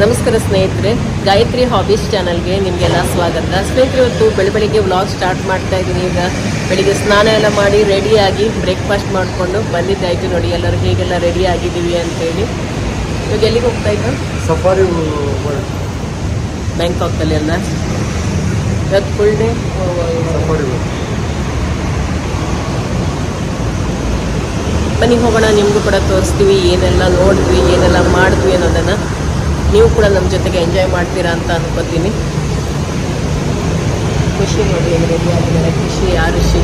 ನಮಸ್ಕಾರ ಸ್ನೇಹಿತರೆ ಗಾಯತ್ರಿ ಹಾಬೀಸ್ ಚಾನಲ್ಗೆ ನಿಮಗೆಲ್ಲ ಸ್ವಾಗತ. ಸ್ನೇಹಿತರೆ ಇವತ್ತು ಬೆಳಿ ಬೆಳಿಗ್ಗೆ ವ್ಲಾಗ್ ಸ್ಟಾರ್ಟ್ ಮಾಡ್ತಾ ಇದ್ದೀನಿ. ಈಗ ಬೆಳಿಗ್ಗೆ ಸ್ನಾನ ಎಲ್ಲ ಮಾಡಿ ರೆಡಿಯಾಗಿ ಬ್ರೇಕ್ಫಾಸ್ಟ್ ಮಾಡಿಕೊಂಡು ಬಂದಿದ್ದಾಯಿತು ನೋಡಿ ಎಲ್ಲರೂ ಹೇಗೆಲ್ಲ ರೆಡಿ ಆಗಿದ್ದೀವಿ ಅಂತೇಳಿ. ಇವಾಗ ಎಲ್ಲಿಗೆ ಹೋಗ್ತಾ ಇದ್ದ? ಸಫಾರಿ ಬ್ಯಾಂಕಾಕಲ್ಲಿ ಎಲ್ಲ ಇವತ್ತು ಫುಲ್ ಡೇ ಸಫಾರಿ ಬನ್ನಿ ಹೋಗೋಣ ನಿಮಗೂ ಕೂಡ ತೋರಿಸ್ತೀವಿ ಏನೆಲ್ಲ ನೋಡಿದ್ವಿ ಏನೆಲ್ಲ ಮಾಡಿದ್ವಿ ಅನ್ನೋದನ್ನು. ನೀವು ಕೂಡ ನಮ್ಮ ಜೊತೆಗೆ ಎಂಜಾಯ್ ಮಾಡ್ತೀರಾ ಅಂತ ಅನ್ಕೋತೀನಿ. ಖುಷಿ ನೋಡಿ ಹೆಂಗೆ ರೆಡಿ ಆಗಿದ್ದಾರೆ. ಖುಷಿ ಆರುಷಿ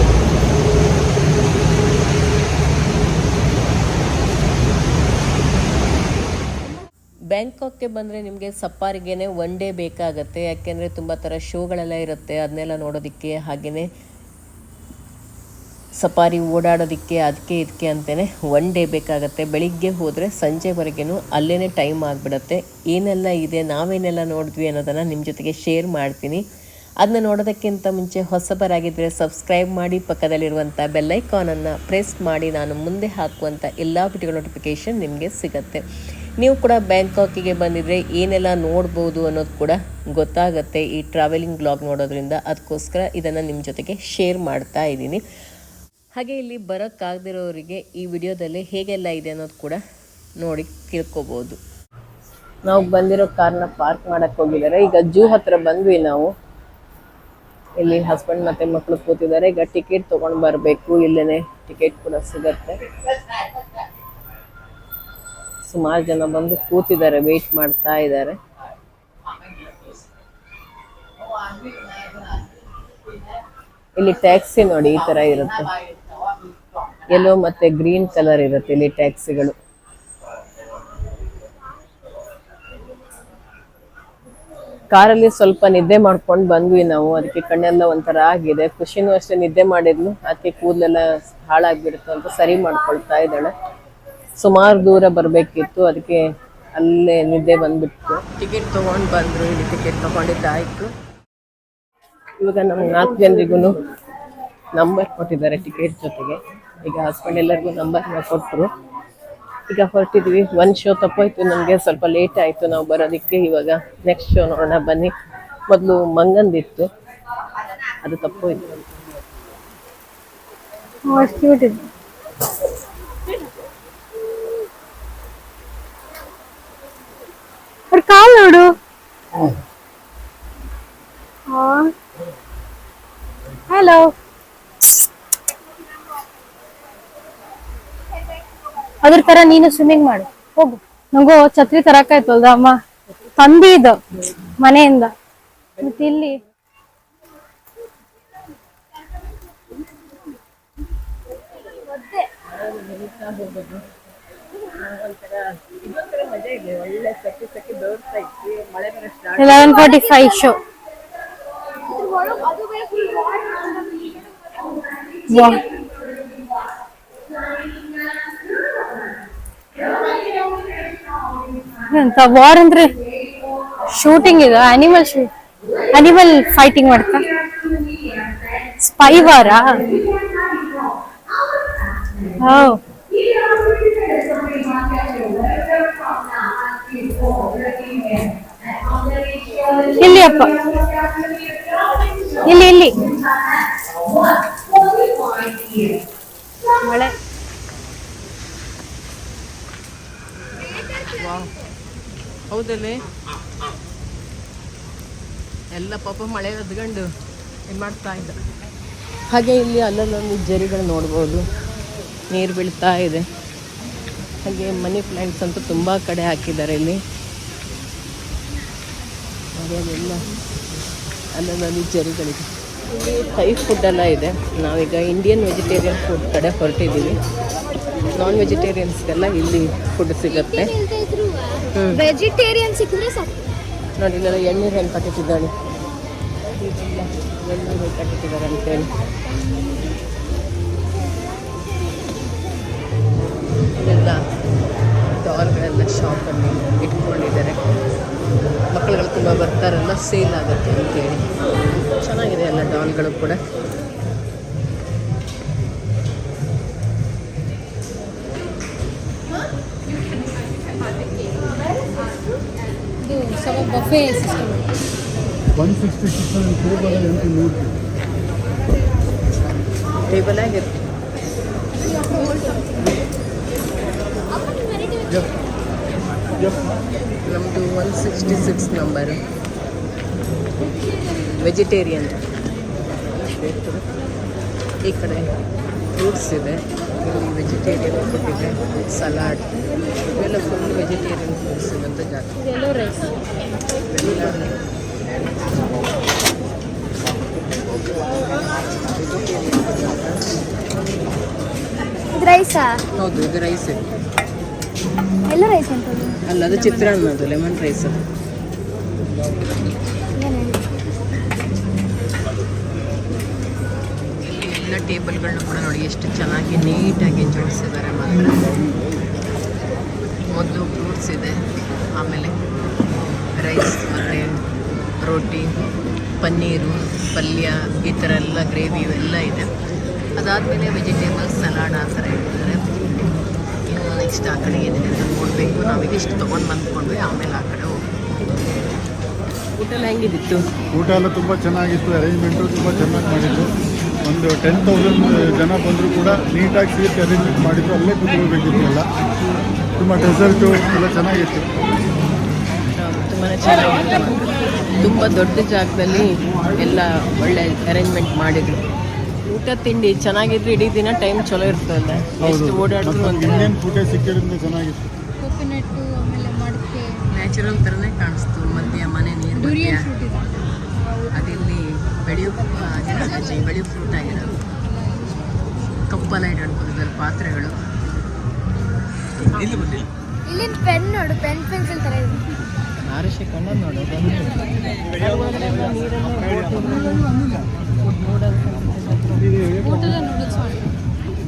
ಬ್ಯಾಂಕಾಕ್ಗೆ ಬಂದರೆ ನಿಮಗೆ ಸಫಾರಿಗೇನೆ ಒನ್ ಡೇ ಬೇಕಾಗತ್ತೆ. ಯಾಕೆಂದರೆ ತುಂಬ ಥರ ಶೋಗಳೆಲ್ಲ ಇರುತ್ತೆ. ಅದನ್ನೆಲ್ಲ ನೋಡೋದಕ್ಕೆ ಹಾಗೆಯೇ ಸಫಾರಿ ಓಡಾಡೋದಕ್ಕೆ ಅದಕ್ಕೆ ಇದಕ್ಕೆ ಅಂತಲೇ ಒನ್ ಡೇ ಬೇಕಾಗತ್ತೆ. ಬೆಳಿಗ್ಗೆ ಹೋದರೆ ಸಂಜೆವರೆಗೂ ಅಲ್ಲೇ ಟೈಮ್ ಆಗಿಬಿಡುತ್ತೆ. ಏನೆಲ್ಲ ಇದೆ, ನಾವೇನೆಲ್ಲ ನೋಡಿದ್ವಿ ಅನ್ನೋದನ್ನು ನಿಮ್ಮ ಜೊತೆಗೆ ಶೇರ್ ಮಾಡ್ತೀನಿ. ಅದನ್ನ ನೋಡೋದಕ್ಕಿಂತ ಮುಂಚೆ ಹೊಸಬರಾಗಿದ್ದರೆ ಸಬ್ಸ್ಕ್ರೈಬ್ ಮಾಡಿ ಪಕ್ಕದಲ್ಲಿರುವಂಥ ಬೆಲ್ಲೈಕಾನನ್ನು ಪ್ರೆಸ್ ಮಾಡಿ, ನಾನು ಮುಂದೆ ಹಾಕುವಂಥ ಎಲ್ಲ ವಿಡಿಯೋ ನೋಟಿಫಿಕೇಷನ್ ನಿಮಗೆ ಸಿಗುತ್ತೆ. ನೀವು ಕೂಡ ಬ್ಯಾಂಕಾಕಿಗೆ ಬಂದಿದ್ರೆ ಏನೆಲ್ಲ ನೋಡ್ಬೋದು ಅನ್ನೋದು ಕೂಡ ಗೊತ್ತಾಗುತ್ತೆ ಈ ಟ್ರಾವೆಲಿಂಗ್ ಬ್ಲಾಗ್ ನೋಡೋದ್ರಿಂದ. ಅದಕ್ಕೋಸ್ಕರ ಇದನ್ನು ನಿಮ್ಮ ಜೊತೆಗೆ ಶೇರ್ ಮಾಡ್ತಾ ಇದ್ದೀನಿ. ಹಾಗೆ ಇಲ್ಲಿ ಬರೋಕ್ಕಾಗದಿರೋರಿಗೆ ಈ ವಿಡಿಯೋದಲ್ಲಿ ಹೇಗೆಲ್ಲ ಇದೆ ಅನ್ನೋದು ಕೂಡ ನೋಡಿ ತಿಳ್ಕೊಬೋದು. ನಾವು ಬಂದಿರೋ ಕಾರ್ನ ಪಾರ್ಕ್ ಮಾಡಕ್ಕೆ ಹೋಗಿದ್ದಾರೆ. ಈಗ ಜೂ ಹತ್ರ ಬಂದ್ವಿ ನಾವು. ಇಲ್ಲಿ ಹಸ್ಬೆಂಡ್ ಮತ್ತೆ ಮಕ್ಕಳು ಕೂತಿದ್ದಾರೆ. ಈಗ ಟಿಕೆಟ್ ತಗೊಂಡು ಬರಬೇಕು. ಇಲ್ಲೇ ಟಿಕೆಟ್ ಕೂಡ ಸಿಗತ್ತೆ. ಸುಮಾರು ಜನ ಬಂದು ಕೂತಿದ್ದಾರೆ ವೆಯ್ಟ್ ಮಾಡ್ತಾ ಇದ್ದಾರೆ. ಇಲ್ಲಿ ಟ್ಯಾಕ್ಸಿ ನೋಡಿ ಈ ತರ ಇರುತ್ತೆ. ಯೆಲ್ಲೋ ಮತ್ತೆ ಗ್ರೀನ್ ಕಲರ್ ಇರುತ್ತೆ ಇಲ್ಲಿ ಟ್ಯಾಕ್ಸಿಗಳು ಕಾರಲ್ಲಿ ಸ್ವಲ್ಪ ನಿದ್ದೆ ಮಾಡ್ಕೊಂಡು ಬಂದ್ವಿ ನಾವು ಅದಕ್ಕೆ ಕಣ್ಣೆಲ್ಲ ಒಂಥರ ಆಗಿದೆ. ಖುಷಿನೂ ಅಷ್ಟೇ ನಿದ್ದೆ ಮಾಡಿದ್ಲು ಅದಕ್ಕೆ ಕೂದಲೆಲ್ಲ ಹಾಳಾಗ್ಬಿಡ್ತು ಅಂತ ಸರಿ ಮಾಡ್ಕೊಳ್ತಾ ಇದ್ದಾಳೆ. ಸುಮಾರು ದೂರ ಬರಬೇಕಿತ್ತು ಅದಕ್ಕೆ ಅಲ್ಲೇ ನಿದ್ದೆ ಬಂದ್ಬಿಟ್ಟು ಟಿಕೆಟ್ ತೊಗೊಂಡು ಬಂದರು ಇಲ್ಲಿ ಟಿಕೆಟ್ ತೊಗೊಂಡಿದ್ದಾಯಿತು ಇವಾಗ ನಮ್ಗೆ ನಾಲ್ಕು ಜನರಿಗೂ ನಂಬರ್ ಕೊಟ್ಟಿದ್ದಾರೆ ಟಿಕೆಟ್ ಜೊತೆಗೆ. ಈಗ ಹಸ್ಬೆಂಡ್ ಎಲ್ಲರಿಗೂ ನಂಬರ್ನ ಕೊಟ್ಟರು ಈಗ ಹೊರಟಿದ್ವಿ. ಒಂದು ಶೋ ತಪ್ಪೋಯ್ತು. ನಮಗೆ ಸ್ವಲ್ಪ ಲೇಟ್ ಆಯಿತು. ನಾವು ಬರೋದಕ್ಕೆ ಇವಾಗ ನೆಕ್ಸ್ಟ್ ಶೋ ನೋಡೋಣ, ಬನ್ನಿ. ಮೊದಲು ಮಂಗಂದಿತ್ತು. ಅದು ತಪ್ಪೋಯ್ತು. ಕಾಲ್ ನೋಡು. ಹಲೋ ಅದ್ರ ತರ ನೀನು ಸ್ವಿಮ್ಮಿಂಗ್ ಮಾಡು. ಹೋಗು. ನಂಗೂ ಛತ್ರಿ ತರಕಾಯ್ತಲ್ದ ಅಮ್ಮ? ತಂದಿದ್ದು ಮನೆಯಿಂದ. ಮತ್ತೆ ಇಲ್ಲಿ? ಲೆವೆನ್ ಫಾರ್ಟಿ ಫೈವ್ ಶೋ ಎಂತ ವಾರ್ ಅಂದ್ರೆ ಶೂಟಿಂಗ್ ಇದು ಅನಿಮಲ್ ಶೂ ಅನಿಮಲ್ ಫೈಟಿಂಗ್ ಮಾಡ್ತಾ? ಸ್ಪೈ ವಾರ ಇಲ್ಲಿ ಅಪ್ಪ. ಇಲ್ಲಿ ಇಲ್ಲಿ ಮಳೆ ಹೌದಲ್ಲಿ? ಎಲ್ಲ ಪಾಪ ಮಳೆ ಒದ್ಕೊಂಡು ಇದು ಮಾಡ್ತಾ ಇದ್ದ? ಹಾಗೆ ಇಲ್ಲಿ ಅಲ್ಲಲ್ಲೊಂದು ಜರಿಗಳು ನೋಡ್ಬೋದು. ನೀರು ಬೀಳ್ತಾ ಇದೆ. ಹಾಗೆ ಮನಿ ಪ್ಲ್ಯಾಂಟ್ಸ್ ಅಂತೂ ತುಂಬ ಕಡೆ ಹಾಕಿದ್ದಾರೆ ಇಲ್ಲಿ. ಅದೆಲ್ಲ ಅಲ್ಲಲ್ಲಲ್ಲಿ ಜರಿಗಳಿದೆ. ಇಲ್ಲಿ ಫುಡ್ ಎಲ್ಲ ಇದೆ. ನಾವೀಗ ಇಂಡಿಯನ್ ವೆಜಿಟೇರಿಯನ್ ಫುಡ್ ಕಡೆ ಹೊರಟಿದ್ದೀವಿ. ನಾನ್ ವೆಜಿಟೇರಿಯನ್ಸ್ಗೆಲ್ಲ ಇಲ್ಲಿ ಫುಡ್ ಸಿಗುತ್ತೆ. ವೆಜಿಟೇರಿಯನ್ ಸಿಕ್ಕಿದ್ರೆ ಸಾಕು. ನೋಡಿ, ಇಲ್ಲೆಲ್ಲ ಎಣ್ಣೀರು ಹೆಂಗೆ ಕಟ್ಟಿಟ್ಟಿದ್ದಾಳೆ. ಇದೆಲ್ಲ ಎಣ್ಣೀರು ಕಟ್ಟಿಟ್ಟಿದ್ದಾರೆ ಅಂತೇಳಿ ಇಲ್ಲೆಲ್ಲ ಡಾಲ್ಗಳೆಲ್ಲ ಶಾಪಲ್ಲಿ ಇಟ್ಕೊಂಡಿದ್ದಾರೆ. ಮಕ್ಕಳುಗಳು ತುಂಬ ಬರ್ತಾರಲ್ಲ ಸೇಲ್ ಆಗುತ್ತೆ ಅಂತೇಳಿ. ಚೆನ್ನಾಗಿದೆ ಎಲ್ಲ ಡಾಲ್ಗಳು ಕೂಡ. ಸ್ವಲ್ಪ buffet system one sixty six table ಎಂಟು ನೂರು ಟೇಬಲ್ ಆಗಿರುತ್ತೆ ಎಸ್ ಎಸ್ ನಮ್ಮದು one sixty six number vegetarian ಈ ಕಡೆ ಫ್ರೂಟ್ಸ್ ಇದೆ ಇಲ್ಲಿ ವೆಜಿಟೇರಿಯನ್ ಕೊಟ್ಟಿದೆ ಸಲಾಡ್ ಇವೆಲ್ಲ ಫುಲ್ ವೆಜಿಟೇರಿಯನ್ ಫ್ರೂಟ್ಸ್ ಇರುವಂಥ ಜಾಗ ಇದೆಲ್ಲೋ ರೈಸ್ ಇವೆಲ್ಲ ಇದು ರೈಸಾ? ಹೌದು ಇದು ರೈಸ್ ಎಲ್ಲ ರೈಸ್ ಅಂತ ಅಲ್ಲ ಅದು ಚಿತ್ರಾನ್ನ ಅದು ಲೆಮನ್ ರೈಸ್ ಅದು. ಎಲ್ಲ ಟೇಬಲ್ಗಳನ್ನ ಕೂಡ ನೋಡಿ ಎಷ್ಟು ಚೆನ್ನಾಗಿ ನೀಟಾಗಿ ಜೋಡಿಸಿದ್ದಾರೆ ಮಾತ್ರ. ಮೊದಲು ಫ್ರೂಟ್ಸ್ ಇದೆ ಆಮೇಲೆ ರೈಸ್ ಮತ್ತು ರೊಟ್ಟಿ ಪನ್ನೀರು ಪಲ್ಯ ಈ ಥರ ಎಲ್ಲ ಗ್ರೇವಿ ಇವೆಲ್ಲ ಇದೆ. ಅದಾದಮೇಲೆ ವೆಜಿಟೇಬಲ್ಸ್ ಸಲಾಡ್ ಆ ಥರ ಇಟ್ಟಿದ್ದಾರೆ. ನೆಕ್ಸ್ಟ್ ಆ ಕಡೆ ಏನಿದೆ ಅಂತ ನೋಡಬೇಕು. ನಾವೀಗ ಇಷ್ಟು ತೊಗೊಂಡು ಬಂದ್ಕೊಂಡ್ವಿ ಆಮೇಲೆ ಆ ಕಡೆ ಹೋಗಿ ಊಟ ಎಲ್ಲ ಹೆಂಗಿದಿತ್ತು? ಊಟ ಎಲ್ಲ ತುಂಬ ಚೆನ್ನಾಗಿತ್ತು ಅರೇಂಜ್ಮೆಂಟು ತುಂಬ ಚೆನ್ನಾಗಿ ಮಾಡಿದ್ದು ಒಂದು ಟೆನ್ ತೌಸಂಡ್ ಜನ ಬಂದರೂ ಕೂಡ ನೀಟಾಗಿ ಸೀಟ್ ಅರೇಂಜ್ಮೆಂಟ್ ಮಾಡಿದ್ರು ಅಲ್ಲೇ ಕೂತ್ಕೊಳ್ಬೇಕಿತ್ತು ಎಲ್ಲ. ತುಂಬ ಡೆಸರ್ಟು ಎಲ್ಲ ಚೆನ್ನಾಗಿತ್ತು. ತುಂಬಾ ಚೆನ್ನಾಗಿತ್ತು. ತುಂಬ ದೊಡ್ಡ ಜಾಗದಲ್ಲಿ ಎಲ್ಲ ಒಳ್ಳೆ ಅರೇಂಜ್ಮೆಂಟ್ ಮಾಡಿದ್ರು. ಊಟ ತಿಂಡಿ ಚೆನ್ನಾಗಿದ್ರೆ ಇಡೀ ದಿನ ಟೈಮ್ ಚಲೋ ಇರ್ತದೆ ಎಷ್ಟು ಓಡಾಡಿದ್ರು ಒಂಥರ. ಇಂಡಿಯನ್ ಫುಡೇ ಸಿಕ್ಕಿರೋದ್ರಿಂದ ಚೆನ್ನಾಗಿತ್ತು? ಕೋಕೋನಟ್ಟು ಆಮೇಲೆ ಮಡಕೆ. ನ್ಯಾಚುರಲ್ ಥರನೇ ಕಾಣಿಸ್ತು. ಮಧ್ಯ ಮನೆ ನೀರು ಮಧ್ಯ. ಫ್ರೂಟ್ ಇದೆ. ಅದಿಲ್ಲಿ ಬೆಳೆಯೋ ಬೆಳೆಯೋ ಫ್ರೂಟ್ ಆಗಿರೋದು. ಕಪ್ಪಲ ಇಟ್ಕೊಂಡಿದ್ದಾರೆ ಪಾತ್ರೆಗಳು. ಇಲ್ಲಿ ಪೆನ್ ನೋಡು ಪೆನ್ ಪೆನ್ಸಿಲ್ ತರ ಇದೆ. ಆರುಷಿ ಕಣ್ಣ ನೋಡೋದು ಹೋಟೆಲ್ ನೂಡಲ್ಸ್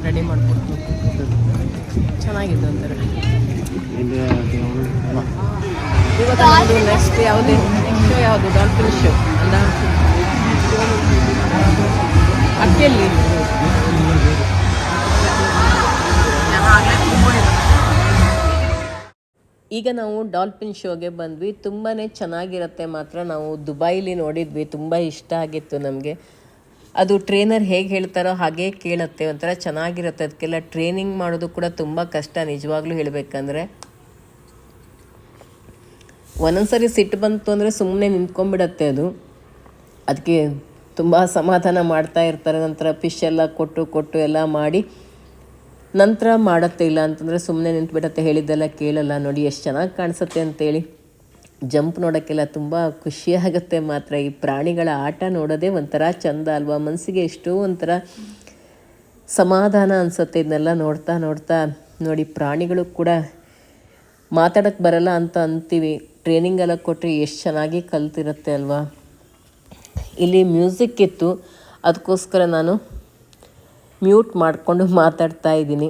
ರೆಡಿ ಮಾಡಿಕೊಡ್ತು ಚೆನ್ನಾಗಿತ್ತು ಅಂತಾರೆ ಇವತ್ತು ನೆಕ್ಸ್ಟ್ ಯಾವುದೇ? ಶೋ ಯಾವುದು? ಡಾಲ್ಫಿನ್ ಶೋ ಅಲ್ಲ ಅಕ್ಕಿಯಲ್ಲಿ. ಈಗ ನಾವು ಡಾಲ್ಫಿನ್ ಶೋಗೆ ಬಂದ್ವಿ. ತುಂಬಾ ಚೆನ್ನಾಗಿರುತ್ತೆ ಮಾತ್ರ. ನಾವು ದುಬೈಲಿ ನೋಡಿದ್ವಿ. ತುಂಬ ಇಷ್ಟ ಆಗಿತ್ತು ನಮಗೆ. ಅದು ಟ್ರೈನರ್ ಹೇಗೆ ಹೇಳ್ತಾರೋ ಹಾಗೆ ಕೇಳುತ್ತೆ. ಒಂಥರ ಚೆನ್ನಾಗಿರುತ್ತೆ. ಅದಕ್ಕೆಲ್ಲ ಟ್ರೈನಿಂಗ್ ಮಾಡೋದು ಕೂಡ ತುಂಬ ಕಷ್ಟ. ನಿಜವಾಗ್ಲೂ ಹೇಳಬೇಕಂದ್ರೆ. ಒಂದೊಂದ್ಸರಿ ಸಿಟ್ಟು ಬಂತು ಅಂದರೆ ಸುಮ್ಮನೆ ನಿಂತ್ಕೊಂಡ್ಬಿಡತ್ತೆ ಅದು. ಅದಕ್ಕೆ ತುಂಬ ಸಮಾಧಾನ ಮಾಡ್ತಾ ಇರ್ತಾರೆ. ನಂತರ ಫಿಶ್ ಎಲ್ಲ ಕೊಟ್ಟು ಕೊಟ್ಟು ಎಲ್ಲ ಮಾಡಿ ನಂತರ ಮಾಡತ್ತೆ ಇಲ್ಲ ಅಂತಂದರೆ ಸುಮ್ಮನೆ ನಿಂತುಬಿಡತ್ತೆ, ಹೇಳಿದ್ದೆಲ್ಲ ಕೇಳಲ್ಲ, ನೋಡಿ ಎಷ್ಟು ಚೆನ್ನಾಗಿ ಕಾಣಿಸುತ್ತೆ ಅಂತೇಳಿ. ಜಂಪ್ ನೋಡೋಕ್ಕೆಲ್ಲ ತುಂಬ ಖುಷಿಯಾಗುತ್ತೆ ಮಾತ್ರ. ಈ ಪ್ರಾಣಿಗಳ ಆಟ ನೋಡೋದೇ ಒಂಥರ ಚಂದ ಅಲ್ವಾ? ಮನಸ್ಸಿಗೆ ಎಷ್ಟೋ ಒಂಥರ ಸಮಾಧಾನ ಅನಿಸುತ್ತೆ ಇದನ್ನೆಲ್ಲ ನೋಡ್ತಾ ನೋಡ್ತಾ. ನೋಡಿ, ಪ್ರಾಣಿಗಳು ಕೂಡ ಮಾತಾಡೋಕ್ಕೆ ಬರಲ್ಲ ಅಂತ ಅಂತೀವಿ. ಟ್ರೈನಿಂಗ್ ಎಲ್ಲ ಕೊಟ್ಟರೆ ಎಷ್ಟು ಚೆನ್ನಾಗಿ ಕಲ್ತಿರುತ್ತೆ ಅಲ್ವಾ? ಇಲ್ಲಿ ಮ್ಯೂಸಿಕ್ ಇತ್ತು. ಅದಕ್ಕೋಸ್ಕರ ನಾನು ಮ್ಯೂಟ್ ಮಾಡಿಕೊಂಡು ಮಾತಾಡ್ತಾ ಇದ್ದೀನಿ.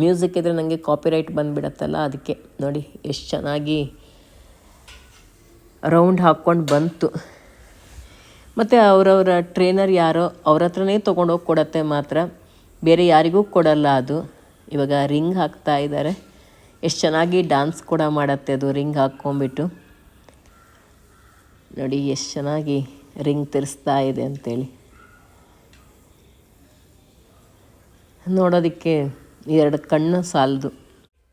ಮ್ಯೂಸಿಕ್ ಇದ್ದರೆ ನನಗೆ ಕಾಪಿರೈಟ್ ಬಂದುಬಿಡತ್ತಲ್ಲ, ಅದಕ್ಕೆ ನೋಡಿ ಎಷ್ಟು ಚೆನ್ನಾಗಿ ರೌಂಡ್ ಹಾಕ್ಕೊಂಡು ಬಂತು. ಮತ್ತು ಅವರವರ ಟ್ರೈನರ್ ಯಾರೋ ಅವ್ರ ಹತ್ರನೇ ತೊಗೊಂಡೋಗಿ ಕೊಡತ್ತೆ ಮಾತ್ರ. ಬೇರೆ ಯಾರಿಗೂ ಕೊಡಲ್ಲ ಅದು. ಇವಾಗ ರಿಂಗ್ ಹಾಕ್ತಾ ಇದ್ದಾರೆ ಎಷ್ಟು ಚೆನ್ನಾಗಿ ಡ್ಯಾನ್ಸ್ ಕೂಡ ಮಾಡತ್ತೆ ಅದು ರಿಂಗ್ ಹಾಕ್ಕೊಂಬಿಟ್ಟು ನೋಡಿ ಎಷ್ಟು ಚೆನ್ನಾಗಿ ರಿಂಗ್ ತಿರ್ಸ್ತಾ ಇದೆ ಅಂತೇಳಿ. ನೋಡೋದಕ್ಕೆ ಎರಡು ಕಣ್ಣು ಸಾಲದು.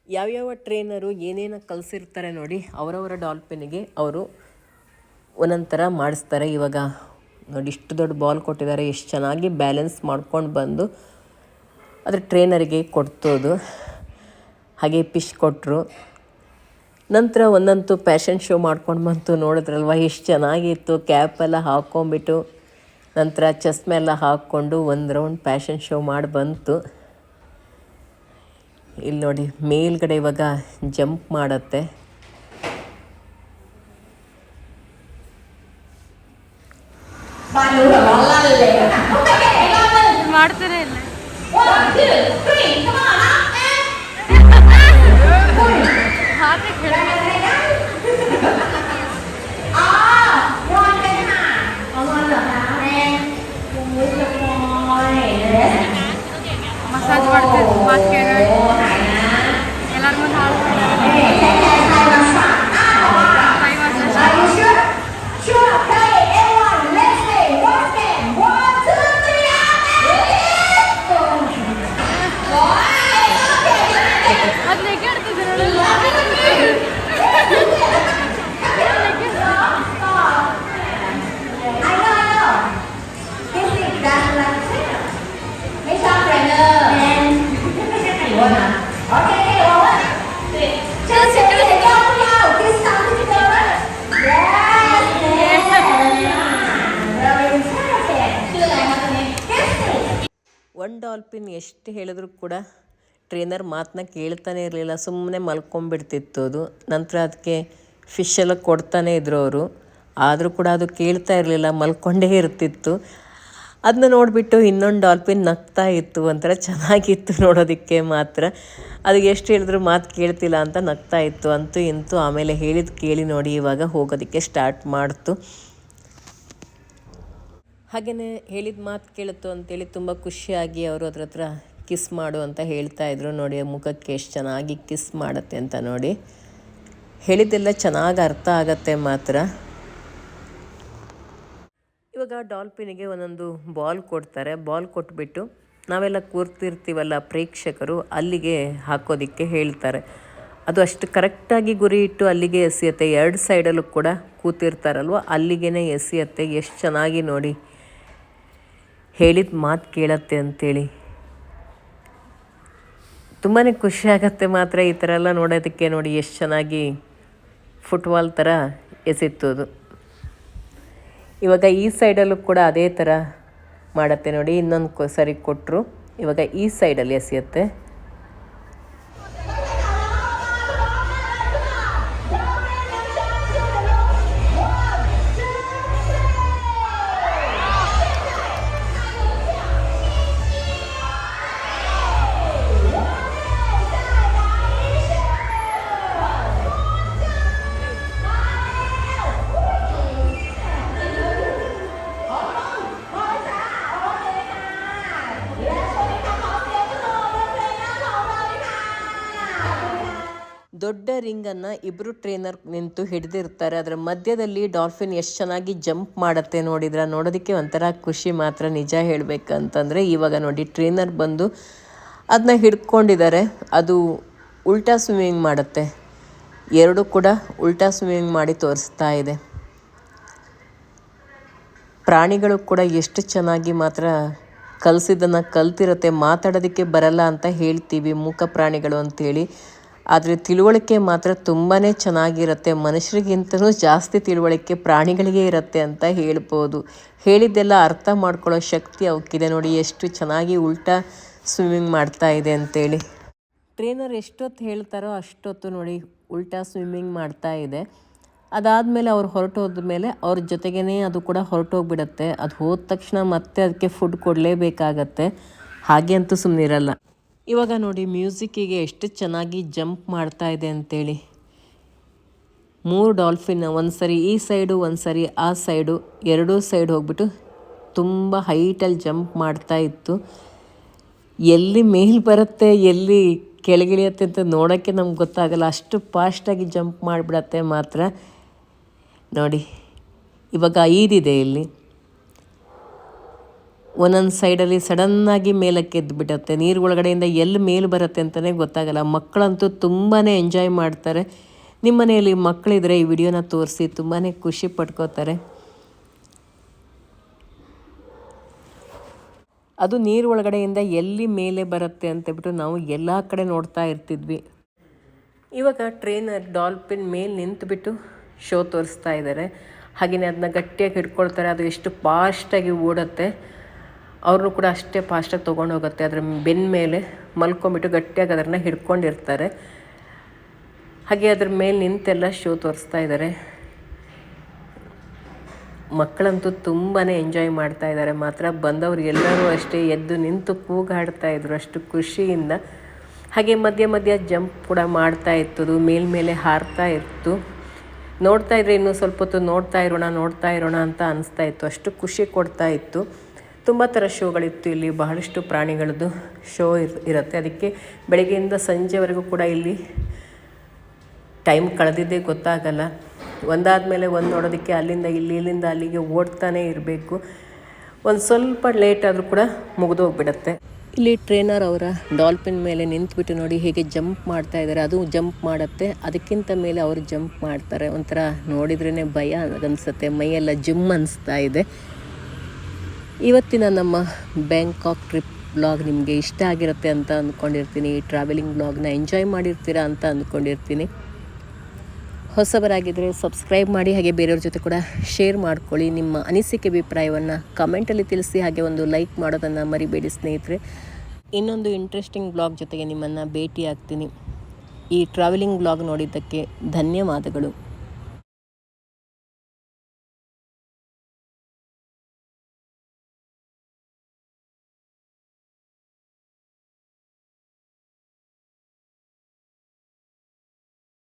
ಯಾವ್ಯಾವ ಟ್ರೈನರು ಏನೇನು ಕಲಿಸಿರ್ತಾರೆ ನೋಡಿ, ಅವರವರ ಡಾಲ್ಫಿನ್ಗೆ ಅವರು ಒಂದೊಂಥರ ಥರ ಮಾಡಿಸ್ತಾರೆ. ಇವಾಗ ನೋಡಿ, ಇಷ್ಟು ದೊಡ್ಡ ಬಾಲ್ ಕೊಟ್ಟಿದ್ದಾರೆ. ಎಷ್ಟು ಚೆನ್ನಾಗಿ ಬ್ಯಾಲೆನ್ಸ್ ಮಾಡ್ಕೊಂಡು ಬಂದು ಅದ್ರ ಟ್ರೈನರಿಗೆ ಕೊಡ್ತೋದು. ಹಾಗೆ ಪಿಶ್ ಕೊಟ್ಟರು ನಂತರ ಒಂದಂತೂ ಪ್ಯಾಷನ್ ಶೋ ಮಾಡ್ಕೊಂಡು ಬಂತು. ನೋಡಿದ್ರಲ್ವ, ಎಷ್ಟು ಚೆನ್ನಾಗಿತ್ತು. ಕ್ಯಾಪ್ ಎಲ್ಲ ಹಾಕ್ಕೊಂಬಿಟ್ಟು ನಂತರ ಚಸ್ಮೆ ಎಲ್ಲ ಹಾಕ್ಕೊಂಡು ಒಂದು ರೌಂಡ್ ಫ್ಯಾಷನ್ ಶೋ ಮಾಡಿ ಬಂತು. ಇಲ್ಲಿ ನೋಡಿ ಮೇಲ್ಗಡೆ ಇವಾಗ ಜಂಪ್ ಮಾಡುತ್ತೆ. ಮಾಡ್ತಾನೆ. ಇಲ್ಲ partes más que ಡಾಲ್ಫಿನ್ ಎಷ್ಟು ಹೇಳಿದ್ರು ಕೂಡ ಟ್ರೈನರ್ ಮಾತನ್ನ ಕೇಳ್ತಾನೆ ಇರಲಿಲ್ಲ ಸುಮ್ಮನೆ ಮಲ್ಕೊಂಬಿಡ್ತಿತ್ತು ಅದು. ನಂತರ ಅದಕ್ಕೆ ಫಿಶ್ ಎಲ್ಲ ಕೊಡ್ತಾನೆ ಇದ್ರು ಅವರು. ಆದರೂ ಕೂಡ ಅದು ಕೇಳ್ತಾ ಇರಲಿಲ್ಲ, ಮಲ್ಕೊಂಡೇ ಇರ್ತಿತ್ತು. ಅದನ್ನ ನೋಡಿಬಿಟ್ಟು ಇನ್ನೊಂದು ಡಾಲ್ಫಿನ್ ನಗ್ತಾ ಇತ್ತು ಒಂಥರ ಚೆನ್ನಾಗಿತ್ತು ನೋಡೋದಕ್ಕೆ ಮಾತ್ರ. ಅದು ಎಷ್ಟು ಹೇಳಿದ್ರು ಮಾತು ಕೇಳ್ತಿಲ್ಲ ಅಂತ ನಗ್ತಾ ಇತ್ತು. ಅಂತೂ ಇಂತೂ ಆಮೇಲೆ ಹೇಳಿದ ಕೇಳಿ ನೋಡಿ, ಇವಾಗ ಹೋಗೋದಕ್ಕೆ ಸ್ಟಾರ್ಟ್ ಮಾಡ್ತು. ಹಾಗೆಯೇ ಹೇಳಿದ ಮಾತು ಕೇಳುತ್ತೋ ಅಂತೇಳಿ ತುಂಬ ಖುಷಿಯಾಗಿ ಅವರು ಅದ್ರ ಹತ್ರ ಕಿಸ್ ಮಾಡು ಅಂತ ಹೇಳ್ತಾ ಇದ್ರು. ನೋಡಿ ಮುಖಕ್ಕೆ ಎಷ್ಟು ಚೆನ್ನಾಗಿ ಕಿಸ್ ಮಾಡುತ್ತೆ ಅಂತ ನೋಡಿ. ಹೇಳಿದ್ದೆಲ್ಲ ಚೆನ್ನಾಗಿ ಅರ್ಥ ಆಗತ್ತೆ ಮಾತ್ರ. ಇವಾಗ ಡಾಲ್ಫಿನಿಗೆ ಒಂದೊಂದು ಬಾಲ್ ಕೊಡ್ತಾರೆ. ಬಾಲ್ ಕೊಟ್ಬಿಟ್ಟು ನಾವೆಲ್ಲ ಕೂರ್ತಿರ್ತೀವಲ್ಲ ಪ್ರೇಕ್ಷಕರು, ಅಲ್ಲಿಗೆ ಹಾಕೋದಿಕ್ಕೆ ಹೇಳ್ತಾರೆ. ಅದು ಅಷ್ಟು ಕರೆಕ್ಟಾಗಿ ಗುರಿ ಇಟ್ಟು ಅಲ್ಲಿಗೆ ಎಸೆಯುತ್ತೆ. ಎರಡು ಸೈಡಲ್ಲೂ ಕೂಡ ಕೂತಿರ್ತಾರಲ್ವ ಅಲ್ಲಿಗೆ ಎಸೆಯುತ್ತೆ. ಎಷ್ಟು ಚೆನ್ನಾಗಿ ನೋಡಿ ಹೇಳಿದ ಮಾತು ಕೇಳತ್ತೆ ಅಂತೇಳಿ. ತುಂಬಾ ಖುಷಿ ಆಗತ್ತೆ ಮಾತ್ರ ಈ ಥರ ಎಲ್ಲ ನೋಡೋದಕ್ಕೆ ನೋಡಿ ಎಷ್ಟು ಚೆನ್ನಾಗಿ ಫುಟ್ಬಾಲ್ ಥರ ಎಸೆತ್ತು ಅದು ಇವಾಗ ಈ ಸೈಡಲ್ಲೂ ಕೂಡ ಅದೇ ಥರ ಮಾಡತ್ತೆ ನೋಡಿ, ಇನ್ನೊಂದು ಸರಿ ಕೊಟ್ಟರು ಇವಾಗ ಈ ಸೈಡಲ್ಲಿ ಎಸೆಯುತ್ತೆ. ರಿಂಗನ್ನು ಇಬ್ಬರು ಟ್ರೈನರ್ ನಿಂತು ಹಿಡಿದಿರ್ತಾರೆ. ಅದರ ಮಧ್ಯದಲ್ಲಿ ಡಾಲ್ಫಿನ್ ಎಷ್ಟು ಚೆನ್ನಾಗಿ ಜಂಪ್ ಮಾಡುತ್ತೆ ನೋಡಿದ್ರೆ ನೋಡೋದಕ್ಕೆ ಒಂಥರ ಖುಷಿ ಮಾತ್ರ ನಿಜ ಹೇಳಬೇಕಂತಂದರೆ ಇವಾಗ ನೋಡಿ ಟ್ರೈನರ್ ಬಂದು ಅದನ್ನ ಹಿಡ್ಕೊಂಡಿದ್ದಾರೆ. ಅದು ಉಲ್ಟಾ ಸ್ವಿಮ್ಮಿಂಗ್ ಮಾಡುತ್ತೆ. ಎರಡು ಕೂಡ ಉಲ್ಟಾ ಸ್ವಿಮ್ಮಿಂಗ್ ಮಾಡಿ ತೋರಿಸ್ತಾ ಇದೆ. ಪ್ರಾಣಿಗಳು ಕೂಡ ಎಷ್ಟು ಚೆನ್ನಾಗಿ ಮಾತ್ರ ಕಲಿಸಿದ್ದನ್ನು ಕಲ್ತಿರುತ್ತೆ, ಮಾತಾಡೋದಕ್ಕೆ ಬರಲ್ಲ ಅಂತ ಹೇಳ್ತೀವಿ, ಮೂಕ ಪ್ರಾಣಿಗಳು ಅಂತೇಳಿ. ಆದರೆ ತಿಳುವಳಿಕೆ ಮಾತ್ರ ತುಂಬಾ ಚೆನ್ನಾಗಿರುತ್ತೆ. ಮನುಷ್ಯರಿಗಿಂತಲೂ ಜಾಸ್ತಿ ತಿಳುವಳಿಕೆ ಪ್ರಾಣಿಗಳಿಗೆ ಇರುತ್ತೆ ಅಂತ ಹೇಳ್ಬೋದು. ಹೇಳಿದ್ದೆಲ್ಲ ಅರ್ಥ ಮಾಡ್ಕೊಳ್ಳೋ ಶಕ್ತಿ ಅವಕ್ಕಿದೆ ನೋಡಿ. ಎಷ್ಟು ಚೆನ್ನಾಗಿ ಉಲ್ಟಾ ಸ್ವಿಮ್ಮಿಂಗ್ ಮಾಡ್ತಾ ಇದೆ ಅಂತೇಳಿ. ಟ್ರೈನರ್ ಎಷ್ಟೊತ್ತು ಹೇಳ್ತಾರೋ ಅಷ್ಟೊತ್ತು ನೋಡಿ ಉಲ್ಟಾ ಸ್ವಿಮ್ಮಿಂಗ್ ಮಾಡ್ತಾ ಇದೆ. ಅದಾದಮೇಲೆ ಅವ್ರು ಹೊರಟೋದ ಮೇಲೆ ಅವ್ರ ಜೊತೆಗೇ ಅದು ಕೂಡ ಹೊರಟೋಗ್ಬಿಡತ್ತೆ. ಅದು ಹೋದ ತಕ್ಷಣ ಮತ್ತೆ ಅದಕ್ಕೆ ಫುಡ್ ಕೊಡಲೇಬೇಕಾಗತ್ತೆ. ಹಾಗೆ ಅಂತೂ ಸುಮ್ಮನಿರಲ್ಲ ಇವಾಗ ನೋಡಿ ಮ್ಯೂಸಿಕ್ಕಿಗೆ ಎಷ್ಟು ಚೆನ್ನಾಗಿ ಜಂಪ್ ಮಾಡ್ತಾ ಇದೆ ಅಂತೇಳಿ. ಮೂರು ಡಾಲ್ಫಿನ್, ಒಂದು ಸರಿ ಈ ಸೈಡು, ಒಂದು ಸರಿ ಆ ಸೈಡು, ಎರಡೂ ಸೈಡ್ ಹೋಗ್ಬಿಟ್ಟು ತುಂಬ ಹೈಟಲ್ಲಿ ಜಂಪ್ ಮಾಡ್ತಾ ಇತ್ತು. ಎಲ್ಲಿ ಮೇಲ್ ಬರುತ್ತೆ, ಎಲ್ಲಿ ಕೆಳಗಿಳಿಯತ್ತೆ ಅಂತ ನೋಡೋಕ್ಕೆ ನಮ್ಗೆ ಗೊತ್ತಾಗಲ್ಲ. ಅಷ್ಟು ಫಾಸ್ಟಾಗಿ ಜಂಪ್ ಮಾಡಿಬಿಡತ್ತೆ ಮಾತ್ರ. ನೋಡಿ, ಇವಾಗ ಐದಿದೆ ಇಲ್ಲಿ. ಒಂದೊಂದು ಸೈಡಲ್ಲಿ ಸಡನ್ನಾಗಿ ಮೇಲಕ್ಕೆ ಎದ್ದು ಬಿಡುತ್ತೆ ನೀರು ಒಳಗಡೆಯಿಂದ ಎಲ್ಲಿ ಮೇಲೆ ಬರುತ್ತೆ ಅಂತಲೇ ಗೊತ್ತಾಗಲ್ಲ. ಮಕ್ಕಳಂತೂ ತುಂಬಾ ಎಂಜಾಯ್ ಮಾಡ್ತಾರೆ. ನಿಮ್ಮ ಮನೆಯಲ್ಲಿ ಮಕ್ಕಳಿದ್ರೆ ಈ ವಿಡಿಯೋನ ತೋರಿಸಿ ತುಂಬಾ ಖುಷಿ ಪಡ್ಕೋತಾರೆ. ಅದು ನೀರು ಒಳಗಡೆಯಿಂದ ಎಲ್ಲಿ ಮೇಲೆ ಬರುತ್ತೆ ಅಂತೇಳ್ಬಿಟ್ಟು ನಾವು ಎಲ್ಲ ಕಡೆ ನೋಡ್ತಾ ಇರ್ತಿದ್ವಿ. ಇವಾಗ ಟ್ರೈನರ್ ಡಾಲ್ಫಿನ್ ಮೇಲೆ ನಿಂತುಬಿಟ್ಟು ಶೋ ತೋರಿಸ್ತಾ ಇದ್ದಾರೆ ಹಾಗೆಯೇ ಅದನ್ನ ಗಟ್ಟಿಯಾಗಿ ಹಿಡ್ಕೊಳ್ತಾರೆ. ಅದು ಎಷ್ಟು ಫಾಸ್ಟಾಗಿ ಓಡುತ್ತೆ. ಅವ್ರನ್ನೂ ಕೂಡ ಅಷ್ಟೇ ಫಾಸ್ಟಾಗಿ ತೊಗೊಂಡು ಹೋಗುತ್ತೆ. ಅದರ ಬೆನ್ನ ಮೇಲೆ ಮಲ್ಕೊಂಬಿಟ್ಟು ಗಟ್ಟಿಯಾಗಿ ಅದನ್ನು ಹಿಡ್ಕೊಂಡಿರ್ತಾರೆ. ಹಾಗೆ ಅದ್ರ ಮೇಲೆ ನಿಂತೆಲ್ಲ ಶೋ ತೋರಿಸ್ತಾ ಇದ್ದಾರೆ ಮಕ್ಕಳಂತೂ ತುಂಬಾ ಎಂಜಾಯ್ ಮಾಡ್ತಾ ಇದ್ದಾರೆ ಮಾತ್ರ ಬಂದವರು ಎಲ್ಲರೂ ಅಷ್ಟೇ ಎದ್ದು ನಿಂತು ಕೂಗಾಡ್ತಾ ಇದ್ರು ಅಷ್ಟು ಖುಷಿಯಿಂದ. ಹಾಗೆ ಮಧ್ಯ ಮಧ್ಯ ಜಂಪ್ ಕೂಡ ಮಾಡ್ತಾ ಇತ್ತು. ಮೇಲ್ಮೇಲೆ ಹಾರ್ತಾ ಇತ್ತು. ನೋಡ್ತಾ ಇದ್ರೆ ಇನ್ನೂ ಸ್ವಲ್ಪ ಹೊತ್ತು ನೋಡ್ತಾ ಇರೋಣ ನೋಡ್ತಾ ಇರೋಣ ಅಂತ ಅನಿಸ್ತಾ ಇತ್ತು. ಅಷ್ಟು ಖುಷಿ ಕೊಡ್ತಾ ಇತ್ತು. ತುಂಬ ಥರ ಶೋಗಳಿತ್ತು. ಇಲ್ಲಿ ಬಹಳಷ್ಟು ಪ್ರಾಣಿಗಳದ್ದು ಶೋ ಇರ್, ಇರುತ್ತೆ. ಅದಕ್ಕೆ ಬೆಳಗ್ಗೆಯಿಂದ ಸಂಜೆವರೆಗೂ ಕೂಡ ಇಲ್ಲಿ ಟೈಮ್ ಕಳೆದಿದ್ದೇ ಗೊತ್ತಾಗಲ್ಲ. ಒಂದಾದ ಮೇಲೆ ಒಂದು ನೋಡೋದಕ್ಕೆ ಅಲ್ಲಿಂದ ಇಲ್ಲಿ, ಇಲ್ಲಿಂದ ಅಲ್ಲಿಗೆ ಓಡ್ತಾನೆ ಇರಬೇಕು. ಒಂದು ಸ್ವಲ್ಪ ಲೇಟ್ ಆದರೂ ಕೂಡ ಮುಗಿದೋಗ್ಬಿಡತ್ತೆ ಇಲ್ಲಿ ಟ್ರೈನರ್ ಅವರ ಡಾಲ್ಫಿನ್ ಮೇಲೆ ನಿಂತ್ಬಿಟ್ಟು ನೋಡಿ ಹೇಗೆ ಜಂಪ್ ಮಾಡ್ತಾ ಇದ್ದಾರೆ. ಅದು ಜಂಪ್ ಮಾಡುತ್ತೆ. ಅದಕ್ಕಿಂತ ಮೇಲೆ ಅವರು ಜಂಪ್ ಮಾಡ್ತಾರೆ. ಒಂಥರ ನೋಡಿದ್ರೇ ಭಯ ಅನಿಸುತ್ತೆ. ಮೈಯೆಲ್ಲ ಜಿಮ್ ಅನಿಸ್ತಾ ಇದೆ. ಇವತ್ತಿನ ನಮ್ಮ ಬ್ಯಾಂಕಾಕ್ ಟ್ರಿಪ್ ಬ್ಲಾಗ್ ನಿಮಗೆ ಇಷ್ಟ ಆಗಿರುತ್ತೆ ಅಂತ ಅಂದ್ಕೊಂಡಿರ್ತೀನಿ ಟ್ರಾವೆಲಿಂಗ್ ಬ್ಲಾಗ್ನ ಎಂಜಾಯ್ ಮಾಡಿರ್ತೀರಾ ಅಂತ ಅಂದ್ಕೊಂಡಿರ್ತೀನಿ ಹೊಸಬರಾಗಿದ್ದರೆ ಸಬ್ಸ್ಕ್ರೈಬ್ ಮಾಡಿ, ಹಾಗೆ ಬೇರೆಯವ್ರ ಜೊತೆ ಕೂಡ ಶೇರ್ ಮಾಡ್ಕೊಳ್ಳಿ. ನಿಮ್ಮ ಅನಿಸಿಕೆ ಅಭಿಪ್ರಾಯವನ್ನು ಕಮೆಂಟಲ್ಲಿ ತಿಳಿಸಿ, ಹಾಗೆ ಒಂದು ಲೈಕ್ ಮಾಡೋದನ್ನು ಮರಿಬೇಡಿ ಸ್ನೇಹಿತರೆ. ಇನ್ನೊಂದು ಇಂಟ್ರೆಸ್ಟಿಂಗ್ ಬ್ಲಾಗ್ ಜೊತೆಗೆ ನಿಮ್ಮನ್ನು ಭೇಟಿ ಆಗ್ತೀನಿ ಈ ಟ್ರಾವೆಲಿಂಗ್ ಬ್ಲಾಗ್ ನೋಡಿದ್ದಕ್ಕೆ ಧನ್ಯವಾದಗಳು.